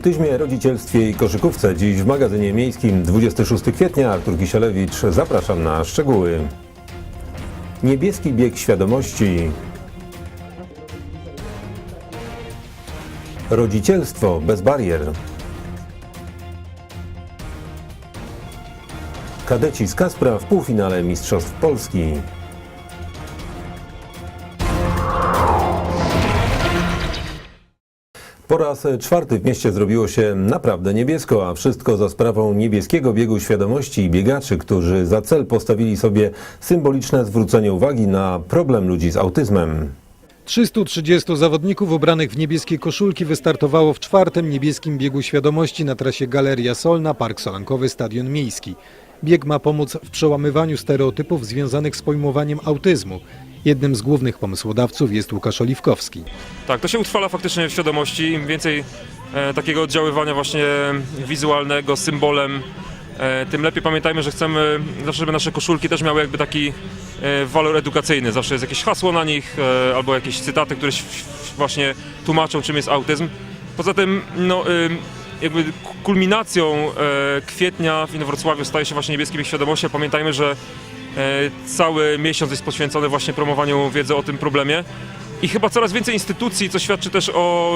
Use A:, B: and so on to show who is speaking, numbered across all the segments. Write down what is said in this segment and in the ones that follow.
A: autyzmie, rodzicielstwie i koszykówce. Dziś w magazynie miejskim 26 kwietnia Artur Kisielewicz. Zapraszam na szczegóły. Niebieski bieg świadomości. Rodzicielstwo bez barier. Kadeci z Kaspra w półfinale Mistrzostw Polski. Raz czwarty w mieście zrobiło się naprawdę niebiesko, a wszystko za sprawą niebieskiego biegu świadomości i biegaczy, którzy za cel postawili sobie symboliczne zwrócenie uwagi na problem ludzi z autyzmem.
B: 330 zawodników ubranych w niebieskie koszulki wystartowało w czwartym niebieskim biegu świadomości na trasie Galeria Solna, Park Solankowy, Stadion Miejski. Bieg ma pomóc w przełamywaniu stereotypów związanych z pojmowaniem autyzmu. Jednym z głównych pomysłodawców jest Łukasz Oliwkowski.
C: Tak, to się utrwala faktycznie w świadomości. Im więcej e, takiego oddziaływania właśnie wizualnego, symbolem, e, tym lepiej pamiętajmy, że chcemy zawsze, żeby nasze koszulki też miały jakby taki e, walor edukacyjny. Zawsze jest jakieś hasło na nich e, albo jakieś cytaty, które właśnie tłumaczą, czym jest autyzm. Poza tym, no, ym, jakby kulminacją e, kwietnia w Inowrocławiu staje się właśnie niebieski świadomości. Pamiętajmy, że e, cały miesiąc jest poświęcony właśnie promowaniu wiedzy o tym problemie. I chyba coraz więcej instytucji, co świadczy też o,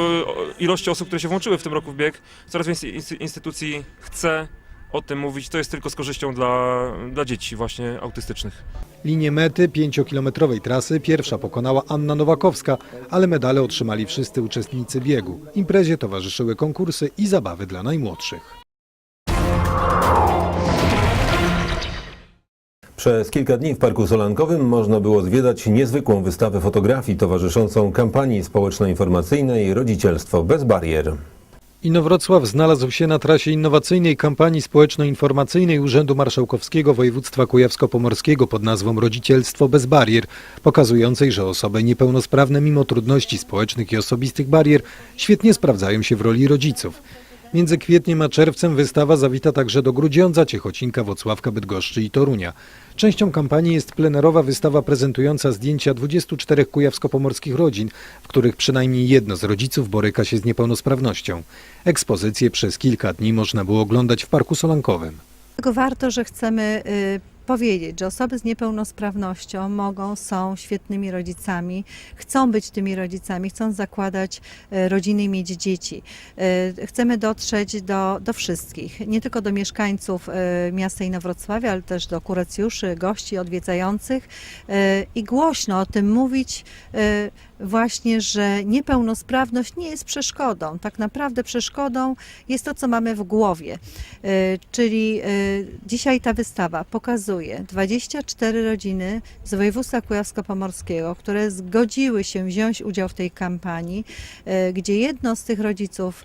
C: ilości osób, które się włączyły w tym roku w bieg, coraz więcej insty- instytucji chce o tym mówić. To jest tylko z korzyścią dla, dla dzieci właśnie autystycznych.
B: Linię mety 5-kilometrowej trasy pierwsza pokonała Anna Nowakowska, ale medale otrzymali wszyscy uczestnicy biegu. Imprezie towarzyszyły konkursy i zabawy dla najmłodszych.
A: Przez kilka dni w Parku Solankowym można było zwiedzać niezwykłą wystawę fotografii towarzyszącą kampanii społeczno-informacyjnej Rodzicielstwo bez barier.
B: Inowrocław znalazł się na trasie innowacyjnej kampanii społeczno-informacyjnej Urzędu Marszałkowskiego Województwa Kujawsko-Pomorskiego pod nazwą Rodzicielstwo bez barier, pokazującej, że osoby niepełnosprawne mimo trudności społecznych i osobistych barier świetnie sprawdzają się w roli rodziców. Między kwietniem a czerwcem wystawa zawita także do Grudziądza, Ciechocinka, Wocławka, Bydgoszczy i Torunia. Częścią kampanii jest plenerowa wystawa prezentująca zdjęcia 24 kujawsko-pomorskich rodzin, w których przynajmniej jedno z rodziców boryka się z niepełnosprawnością. Ekspozycję przez kilka dni można było oglądać w Parku Solankowym.
D: Warto, że chcemy y, powiedzieć, że osoby z niepełnosprawnością mogą, są świetnymi rodzicami, chcą być tymi rodzicami, chcą zakładać y, rodziny i mieć dzieci. Y, Chcemy dotrzeć do, do wszystkich, nie tylko do mieszkańców y, miasta Inowrocławia, ale też do kuracjuszy, gości odwiedzających i głośno o tym mówić właśnie, że niepełnosprawność nie jest przeszkodą. Tak naprawdę przeszkodą jest to, co mamy w głowie. Y, Czyli y, dzisiaj ta wystawa pokazuje 24 rodziny z województwa kujawsko-pomorskiego, które zgodziły się wziąć udział w tej kampanii, y, gdzie jedno z tych rodziców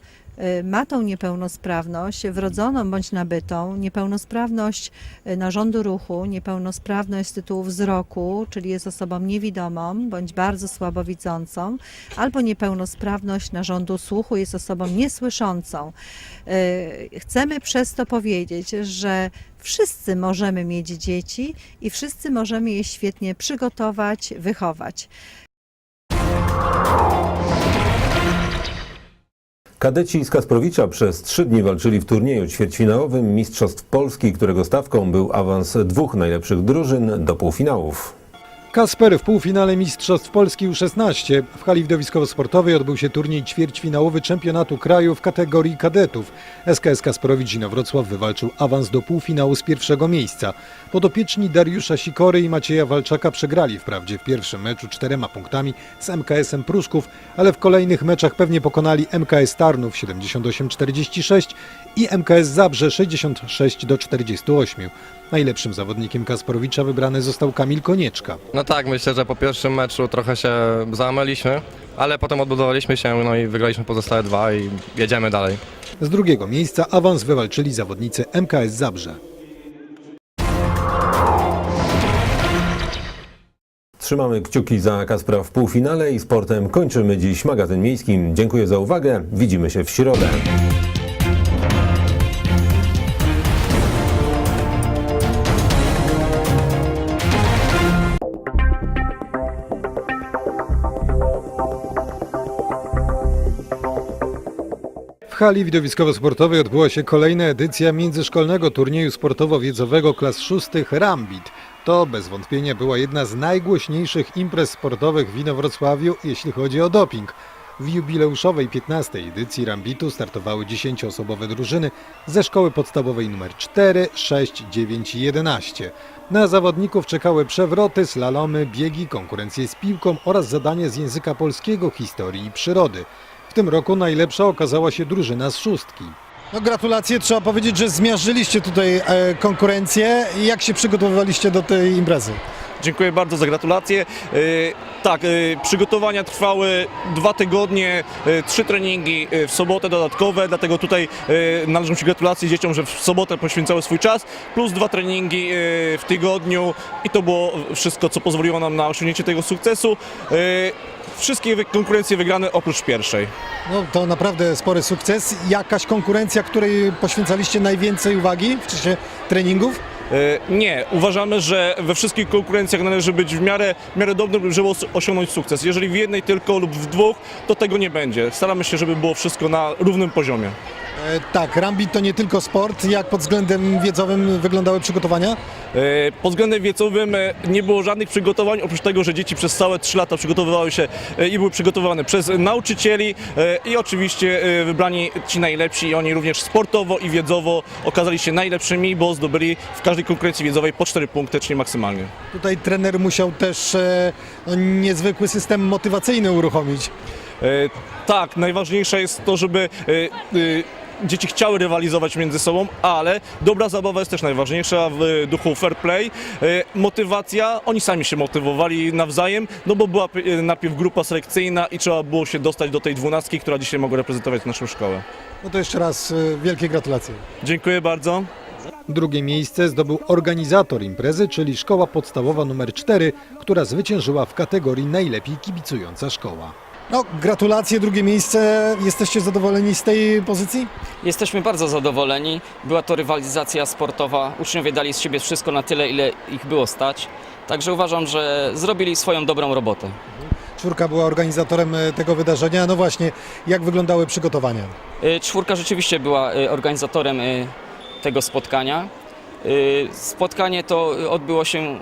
D: ma tą niepełnosprawność wrodzoną bądź nabytą, niepełnosprawność y, narządu ruchu, niepełnosprawność z tytułu wzroku, czyli jest osobą niewidomą bądź bardzo słabowidzącą, albo niepełnosprawność narządu słuchu, jest osobą niesłyszącą. Y, Chcemy przez to powiedzieć, że wszyscy możemy mieć dzieci i wszyscy możemy je świetnie przygotować, wychować.
A: Kadeci z Kasprowicza przez trzy dni walczyli w turnieju ćwierćfinałowym Mistrzostw Polski, którego stawką był awans dwóch najlepszych drużyn do półfinałów.
B: Kasper w półfinale Mistrzostw Polski U16. W hali widowiskowo-sportowej odbył się turniej ćwierćfinałowy czempionatu kraju w kategorii kadetów. SKS Kasprowicz Inowrocław wywalczył awans do półfinału z pierwszego miejsca. Podopieczni Dariusza Sikory i Macieja Walczaka przegrali wprawdzie w pierwszym meczu czterema punktami z MKS-em Pruszków, ale w kolejnych meczach pewnie pokonali MKS Tarnów 78-46 i MKS Zabrze 66 do 48. Najlepszym zawodnikiem Kasprowicza wybrany został Kamil Konieczka.
E: No tak, myślę, że po pierwszym meczu trochę się załamaliśmy, ale potem odbudowaliśmy się no i wygraliśmy pozostałe dwa i jedziemy dalej.
B: Z drugiego miejsca awans wywalczyli zawodnicy MKS Zabrze.
A: Trzymamy kciuki za Kaspra w półfinale i sportem kończymy dziś magazyn miejskim. Dziękuję za uwagę. Widzimy się w środę.
B: Hali widowiskowo-sportowej odbyła się kolejna edycja międzyszkolnego turnieju sportowo-wiedzowego klas szóstych Rambit. To bez wątpienia była jedna z najgłośniejszych imprez sportowych w Inowrocławiu, jeśli chodzi o doping. W jubileuszowej 15. edycji Rambitu startowały 10-osobowe drużyny ze szkoły podstawowej nr 4, 6, 9 i 11. Na zawodników czekały przewroty, slalomy, biegi, konkurencje z piłką oraz zadanie z języka polskiego, historii i przyrody. W tym roku najlepsza okazała się drużyna z szóstki.
F: No gratulacje, trzeba powiedzieć, że zmiażdżyliście tutaj e, konkurencję. Jak się przygotowywaliście do tej imprezy?
G: Dziękuję bardzo za gratulacje. Y, Tak, y, przygotowania trwały dwa tygodnie, trzy treningi w sobotę dodatkowe, dlatego tutaj należą się gratulacje dzieciom, że w sobotę poświęcały swój czas, plus dwa treningi w tygodniu i to było wszystko, co pozwoliło nam na osiągnięcie tego sukcesu. Wszystkie konkurencje wygrane oprócz pierwszej.
F: No to naprawdę spory sukces. Jakaś konkurencja, której poświęcaliście najwięcej uwagi w czasie treningów?
G: E, Nie, uważamy, że we wszystkich konkurencjach należy być w miarę, w miarę dobrym, żeby os- osiągnąć sukces. Jeżeli w jednej tylko lub w dwóch, to tego nie będzie. Staramy się, żeby było wszystko na równym poziomie.
F: E, tak, Rambit to nie tylko sport. Jak pod względem wiedzowym wyglądały przygotowania?
G: E, Pod względem wiecowym e, nie było żadnych przygotowań, oprócz tego, że dzieci przez całe 3 lata przygotowywały się i były przygotowane przez nauczycieli i oczywiście wybrani ci najlepsi i oni również sportowo i wiedzowo okazali się najlepszymi, bo zdobyli w każdej konkurencji wiedzowej po 4 punkty, czyli maksymalnie.
F: Tutaj trener musiał też niezwykły system motywacyjny uruchomić.
G: Tak, najważniejsze jest to, żeby dzieci chciały rywalizować między sobą, ale dobra zabawa jest też najważniejsza w duchu fair play. E, Motywacja, oni sami się motywowali nawzajem, no bo była najpierw grupa selekcyjna i trzeba było się dostać do tej dwunastki, która dzisiaj mogła reprezentować naszą szkołę.
F: No to jeszcze raz e, wielkie gratulacje.
G: Dziękuję bardzo.
B: Drugie miejsce zdobył organizator imprezy, czyli szkoła podstawowa nr 4, która zwyciężyła w kategorii najlepiej kibicująca szkoła.
F: No gratulacje, drugie miejsce. Jesteście zadowoleni z tej pozycji?
H: Jesteśmy bardzo zadowoleni. Była to rywalizacja sportowa. Uczniowie dali z siebie wszystko na tyle, ile ich było stać. Także uważam, że zrobili swoją dobrą robotę.
F: Czwórka była organizatorem e, tego wydarzenia. No właśnie, jak wyglądały przygotowania?
H: Y, Czwórka rzeczywiście była y, organizatorem y, tego spotkania. Y, Spotkanie to y, odbyło się y,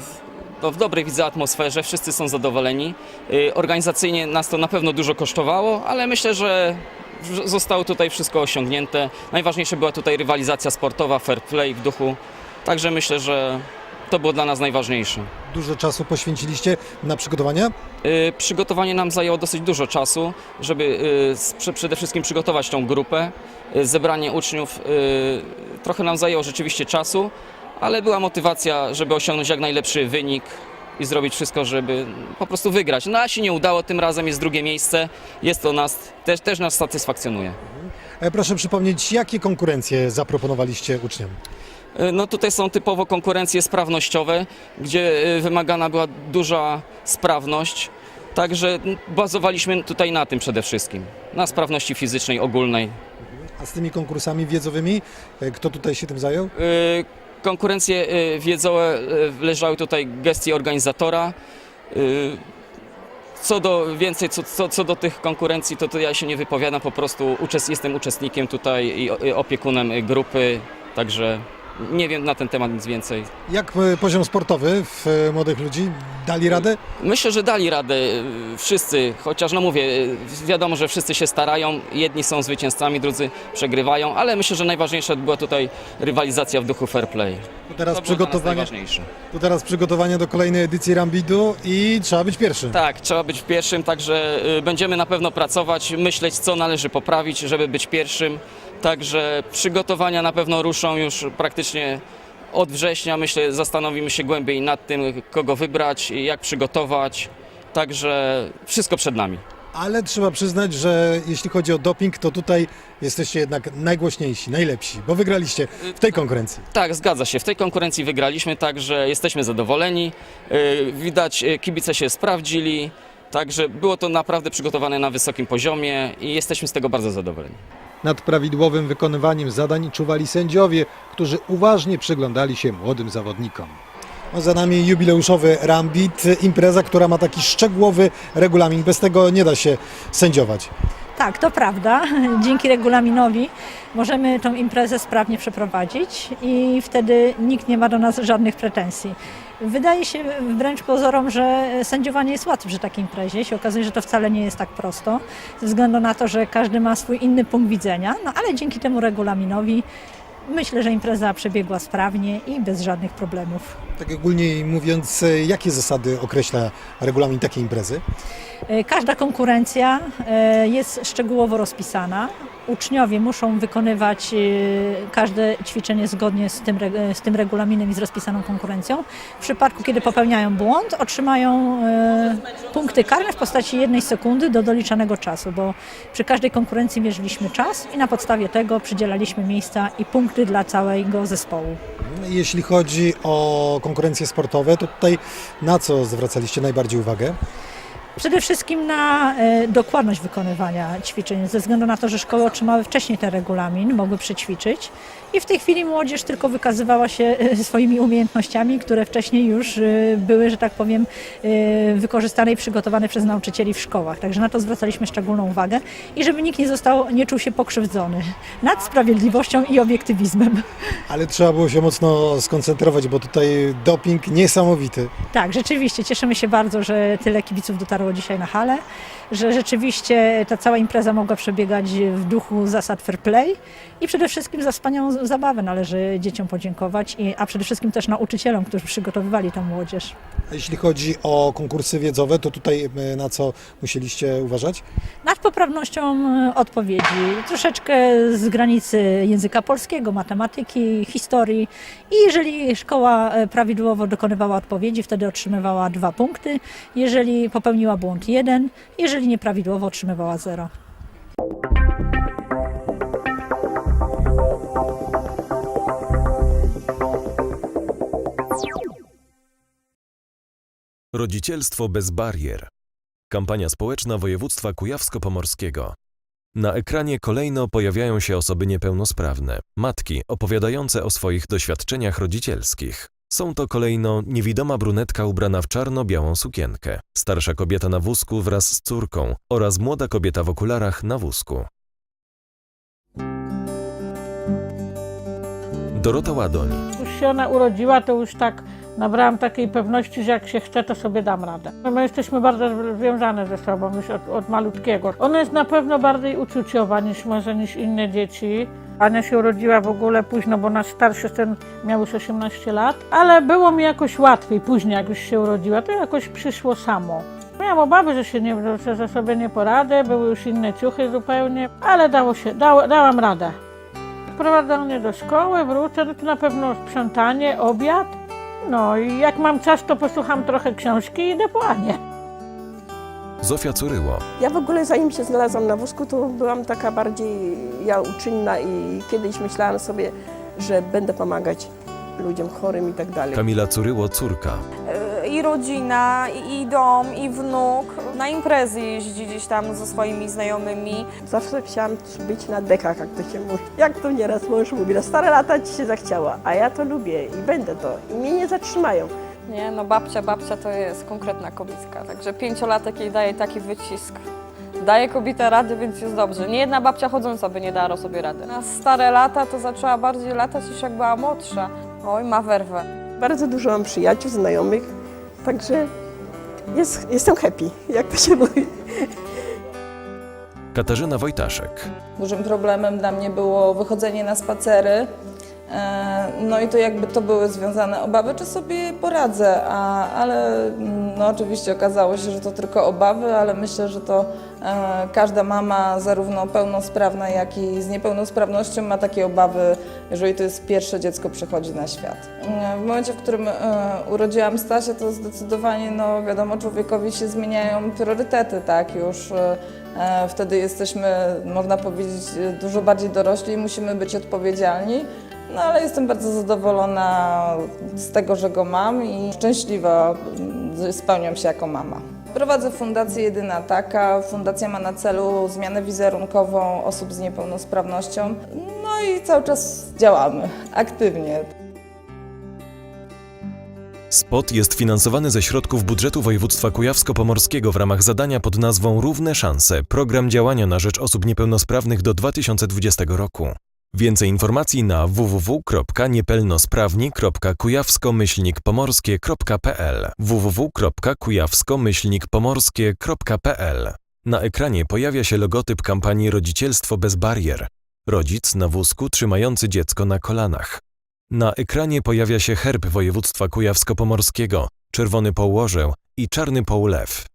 H: w- no, w dobrej widzę atmosferze, wszyscy są zadowoleni. Y, Organizacyjnie nas to na pewno dużo kosztowało, ale myślę, że zostało tutaj wszystko osiągnięte. Najważniejsza była tutaj rywalizacja sportowa, fair play w duchu. Także myślę, że to było dla nas najważniejsze.
F: Dużo czasu poświęciliście na przygotowania?
H: Y, Przygotowanie nam zajęło dosyć dużo czasu, żeby y, prze- przede wszystkim przygotować tą grupę. Y, Zebranie uczniów y, trochę nam zajęło rzeczywiście czasu, ale była motywacja, żeby osiągnąć jak najlepszy wynik i zrobić wszystko, żeby po prostu wygrać. No a się nie udało, tym razem jest drugie miejsce. Jest to nas, też, też nas satysfakcjonuje.
F: E, Proszę przypomnieć, jakie konkurencje zaproponowaliście uczniom?
H: Y, No tutaj są typowo konkurencje sprawnościowe, gdzie y, wymagana była duża sprawność. Także bazowaliśmy tutaj na tym przede wszystkim. Na sprawności fizycznej, ogólnej.
F: A z tymi konkursami wiedzowymi, e, kto tutaj się tym zajął?
H: Y, Konkurencje y, wiedzowe leżały tutaj w gestii organizatora. Y, Co do więcej, co, co, co do tych konkurencji, to, to ja się nie wypowiadam, po prostu uczest, jestem uczestnikiem tutaj i opiekunem grupy, także nie wiem na ten temat nic więcej.
F: Jak e, poziom sportowy w e, młodych ludzi? Dali radę?
H: Myślę, że dali radę y, wszyscy, chociaż no mówię, wiadomo, że wszyscy się starają, jedni są zwycięzcami, drudzy przegrywają, ale myślę, że najważniejsza była tutaj rywalizacja w duchu fair play.
F: To teraz,
H: To
F: przygotowanie,
H: najważniejsze.
F: to teraz przygotowanie do kolejnej edycji Rambidu i trzeba być pierwszym.
H: Tak, trzeba być pierwszym, także będziemy na pewno pracować, myśleć, co należy poprawić, żeby być pierwszym. Także przygotowania na pewno ruszą już praktycznie od września. Myślę, zastanowimy się głębiej nad tym, kogo wybrać, jak przygotować. Także wszystko przed nami.
F: Ale trzeba przyznać, że jeśli chodzi o doping, to tutaj jesteście jednak najgłośniejsi, najlepsi, bo wygraliście w tej konkurencji.
H: Tak, zgadza się. W tej konkurencji wygraliśmy, także jesteśmy zadowoleni. Y, Widać, y, kibice się sprawdzili. Także było to naprawdę przygotowane na wysokim poziomie i jesteśmy z tego bardzo zadowoleni.
B: Nad prawidłowym wykonywaniem zadań czuwali sędziowie, którzy uważnie przyglądali się młodym zawodnikom.
F: No, za nami jubileuszowy Rambit, impreza, która ma taki szczegółowy regulamin. Bez tego nie da się sędziować.
I: Tak, to prawda. Dzięki regulaminowi możemy tą imprezę sprawnie przeprowadzić i wtedy nikt nie ma do nas żadnych pretensji. Wydaje się wręcz pozorom, że sędziowanie jest łatwe przy takiej imprezie. Się okazuje, że to wcale nie jest tak prosto, ze względu na to, że każdy ma swój inny punkt widzenia, no ale dzięki temu regulaminowi myślę, że impreza przebiegła sprawnie i bez żadnych problemów.
F: Tak ogólnie mówiąc, e, jakie zasady określa regulamin takiej imprezy?
I: E, Każda konkurencja e, jest szczegółowo rozpisana. Uczniowie muszą wykonywać każde ćwiczenie zgodnie z tym, z tym regulaminem i z rozpisaną konkurencją. W przypadku, kiedy popełniają błąd, otrzymają punkty karne w postaci jednej sekundy do doliczanego czasu, bo przy każdej konkurencji mierzyliśmy czas i na podstawie tego przydzielaliśmy miejsca i punkty dla całego zespołu.
F: Jeśli chodzi o konkurencje sportowe, to tutaj na co zwracaliście najbardziej uwagę?
I: Przede wszystkim na e, dokładność wykonywania ćwiczeń, ze względu na to, że szkoły otrzymały wcześniej ten regulamin, mogły przećwiczyć i w tej chwili młodzież tylko wykazywała się e, swoimi umiejętnościami, które wcześniej już e, były, że tak powiem, wykorzystane i przygotowane przez nauczycieli w szkołach. Także na to zwracaliśmy szczególną uwagę i żeby nikt nie został, nie czuł się pokrzywdzony nad sprawiedliwością i obiektywizmem.
F: Ale trzeba było się mocno skoncentrować, bo tutaj doping niesamowity.
I: Tak, rzeczywiście cieszymy się bardzo, że tyle kibiców dotarło dzisiaj na halę, że rzeczywiście ta cała impreza mogła przebiegać w duchu zasad fair play i przede wszystkim za wspaniałą zabawę należy dzieciom podziękować, i, a przede wszystkim też nauczycielom, którzy przygotowywali tę młodzież.
F: A jeśli chodzi o konkursy wiedzowe, to tutaj e, na co musieliście uważać?
I: Nad poprawnością e, odpowiedzi, troszeczkę z granicy języka polskiego, matematyki, historii i jeżeli szkoła e, prawidłowo dokonywała odpowiedzi, wtedy otrzymywała dwa punkty, jeżeli popełniła błąd jeden, jeżeli nieprawidłowo otrzymywała zero.
J: Rodzicielstwo bez barier. Kampania społeczna województwa kujawsko-pomorskiego. Na ekranie kolejno pojawiają się osoby niepełnosprawne, matki opowiadające o swoich doświadczeniach rodzicielskich. Są to kolejno niewidoma brunetka ubrana w czarno-białą sukienkę, starsza kobieta na wózku wraz z córką oraz młoda kobieta w okularach na wózku. Dorota Ładoń,
K: już się ona urodziła, to już tak nabrałam takiej pewności, że jak się chce, to sobie dam radę. My jesteśmy bardzo związane ze sobą już od, od malutkiego. Ona jest na pewno bardziej uczuciowa niż może niż inne dzieci. Ania się urodziła w ogóle późno, bo nasz starszy syn miał już 18 lat, ale było mi jakoś łatwiej później, jak już się urodziła. To jakoś przyszło samo. Miałam obawy, że się nie, że że sobie nie poradzę, były już inne ciuchy zupełnie, ale dało się, dało, dałam radę. Wprowadzanie do szkoły, wrócę, no to na pewno sprzątanie, obiad. No i jak mam czas, to posłucham trochę książki i idę po Anię.
J: Zofia Curyło,
L: Ja w ogóle zanim się znalazłam na wózku, to byłam taka bardziej ja uczynna i kiedyś myślałam sobie, że będę pomagać ludziom chorym i tak dalej.
J: Kamila Curyło córka,
M: i rodzina, i, dom, i wnuk. Na imprezy jeździ gdzieś tam ze swoimi znajomymi.
L: Zawsze chciałam być na dekach, jak to się mówi. Jak to nieraz mąż mówi, na stare lata ci się zachciała, a ja to lubię i będę to. I mnie nie zatrzymają.
M: Nie, no babcia, babcia to jest konkretna kobietka, także pięciolatek jej daje taki wycisk. Daje kobieta rady, więc jest dobrze. Nie jedna babcia chodząca by nie dała sobie rady. Na stare lata to zaczęła bardziej latać niż jak była młodsza. Oj, ma werwę.
L: Bardzo dużo mam przyjaciół, znajomych, także jest, jestem happy, jak to się mówi.
J: Katarzyna Wojtaszek,
M: Dużym problemem dla mnie było wychodzenie na spacery. E, No i to jakby to były związane obawy, czy sobie poradzę, a, ale mm, no oczywiście okazało się, że to tylko obawy, ale myślę, że to e, każda mama, zarówno pełnosprawna, jak i z niepełnosprawnością ma takie obawy, jeżeli to jest pierwsze dziecko przychodzi na świat. E, W momencie, w którym e, urodziłam Stasia, to zdecydowanie, no wiadomo, człowiekowi się zmieniają priorytety, tak, już e, E, Wtedy jesteśmy, można powiedzieć, dużo bardziej dorośli i musimy być odpowiedzialni. No ale jestem bardzo zadowolona z tego, że go mam i szczęśliwa spełniam się jako mama. Prowadzę Fundację Jedyna Taka. Fundacja ma na celu zmianę wizerunkową osób z niepełnosprawnością. No i cały czas działamy aktywnie.
J: Spot jest finansowany ze środków budżetu województwa kujawsko-pomorskiego w ramach zadania pod nazwą Równe szanse program działania na rzecz osób niepełnosprawnych do 2020 roku. Więcej informacji na www.niepelnosprawni.kujawsko-pomorskie.pl www.kujawsko-pomorskie.pl Na ekranie pojawia się logotyp kampanii Rodzicielstwo bez barier. Rodzic na wózku trzymający dziecko na kolanach. Na ekranie pojawia się herb województwa kujawsko-pomorskiego, czerwony połorzeł i czarny połlew.